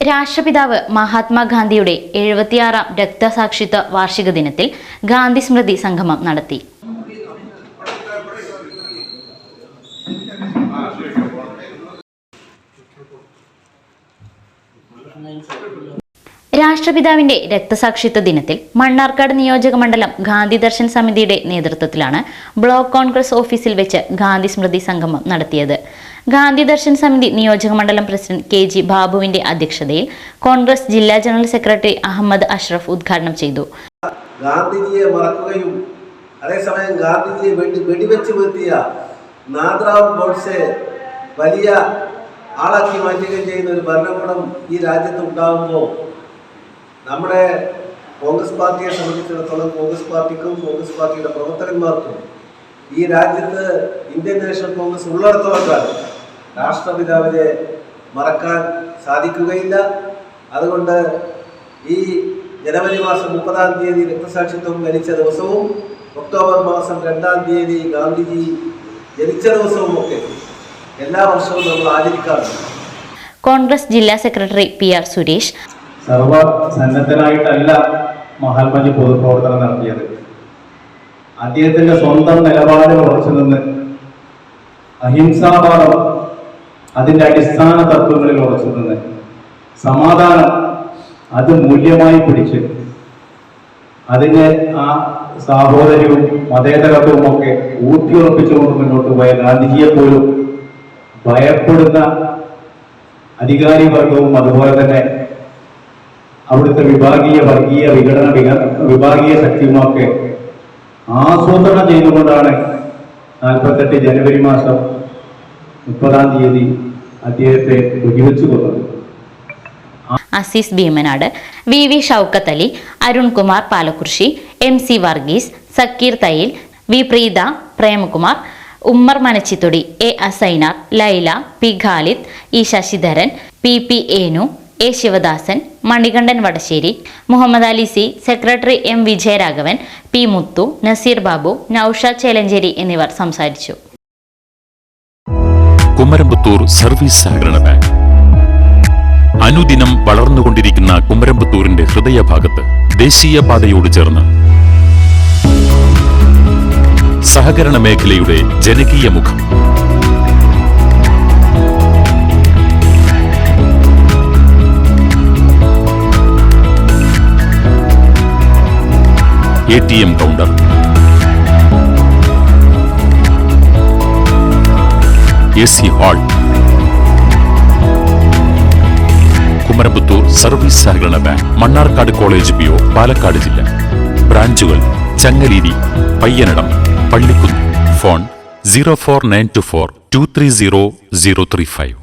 രാഷ്ട്രപിതാവ് മഹാത്മാഗാന്ധിയുടെ എഴുപത്തിയാറാം രക്തസാക്ഷിത്വ വാർഷിക ദിനത്തിൽ ഗാന്ധി സ്മൃതി സംഗമം നടത്തി. രാഷ്ട്രപിതാവിന്റെ രക്തസാക്ഷിത്വ ദിനത്തിൽ മണ്ണാർക്കാട് നിയോജക മണ്ഡലം ഗാന്ധി ദർശൻ സമിതിയുടെ നേതൃത്വത്തിലാണ് ബ്ലോക്ക് കോൺഗ്രസ് ഓഫീസിൽ വെച്ച് ഗാന്ധി സ്മൃതി സംഗമം നടത്തിയത്. ഗാന്ധി ദർശൻ സമിതി നിയോജക മണ്ഡലം പ്രസിഡന്റ് കെ ജി ബാബുവിന്റെ അധ്യക്ഷതയിൽ കോൺഗ്രസ് ജില്ലാ ജനറൽ സെക്രട്ടറി അഹമ്മദ് അഷ്റഫ് ഉദ്ഘാടനം ചെയ്തു. ഗാന്ധിജിയെ അതേസമയം ഗാന്ധിജിയെ വെടി വെടിവെച്ച് വലിയ ആളാക്കി മാറ്റുകയും ചെയ്യുന്ന ഒരു ഭരണകൂടം ഈ രാജ്യത്ത് ഉണ്ടാകുമ്പോൾ നമ്മുടെ കോൺഗ്രസ് പാർട്ടിയെ സംബന്ധിച്ചിടത്തോളം കോൺഗ്രസ് പാർട്ടിക്കും കോൺഗ്രസ് പാർട്ടിയുടെ പ്രവർത്തകന്മാർക്കും ഈ രാജ്യത്ത് ഇന്ത്യൻ നാഷണൽ കോൺഗ്രസ് ഉള്ളിടത്തോളം രാഷ്ട്രപിതാവിനെ മറക്കാൻ സാധിക്കുകയില്ല. അതുകൊണ്ട് ഈ ജനുവരി മാസം മുപ്പതാം തീയതി രക്തസാക്ഷിത്വം വരിച്ച ദിവസവും ഒക്ടോബർ മാസം രണ്ടാം തീയതി ഗാന്ധിജി ജനിച്ച ദിവസവും ഒക്കെ എല്ലാ വർഷവും നമ്മൾ ആചരിക്കാറുണ്ട്. കോൺഗ്രസ് ജില്ലാ സെക്രട്ടറി പി ആർ സുരേഷ് സർവസന്നദ്ധനായിട്ടല്ല മഹാത്മാജി പൊതുപ്രവർത്തനം നടത്തിയത്. അദ്ദേഹത്തിന്റെ സ്വന്തം നിലപാട് ഉറച്ചു നിന്ന് അഹിംസാവാദം അതിന്റെ അടിസ്ഥാന തത്വങ്ങളിൽ ഉറച്ചു നിന്ന് സമാധാനം അത് മൂല്യമായി പിടിച്ച് അതിന്റെ ആ സാഹോദര്യവും മതേതരത്വവും ഒക്കെ ഊട്ടിയുറപ്പിച്ചുകൊണ്ട് മുന്നോട്ട് പോയ ഗാന്ധിജിയെ പോലും ഭയപ്പെടുന്ന അധികാരി വർഗവും അതുപോലെ തന്നെ അവിടുത്തെ വിഭാഗീയ വർഗീയ വിഘടന വിഭാഗീയ ശക്തിയുമൊക്കെ ആസൂത്രണം ചെയ്തുകൊണ്ടാണ് നാൽപ്പത്തെട്ട് ജനുവരി മാസം മുപ്പതാം തീയതി അദ്ദേഹത്തെ വെടിവെച്ചു കൊന്നത് Aziz Bheemanad V V Shoukath Ali Arunkumar Palakkurissi M C Varghese Zakir Thayyil V Preetha Premakumar Ummer Manachithodi A Asainar Laila P Khalid E Sasidharan P P Enu A Sivadasan Manikandan Vadasseri Muhammad Ali C secretary M Vijayaraghavan P Muthu Naseer Babu Noushad Chelancheri എന്നിവർ സംസാരിച്ചു. Kumarampathur service സഹകരണ bank. അനുദിനം വളർന്നുകൊണ്ടിരിക്കുന്ന കുമരമ്പത്തൂരിന്റെ ഹൃദയഭാഗത്ത് ദേശീയപാതയോട് ചേർന്ന് സഹകരണ മേഖലയുടെ ജനകീയ മുഖം. A T M counter A C hall Kumaramputhur service സഹകരണ bank Mannarkkad college P O Palakkad ജില്ല ബ്രാഞ്ചുകൾ Changaleri Payyanadam Pallikkunnu phone zero four nine two four two three zero zero three five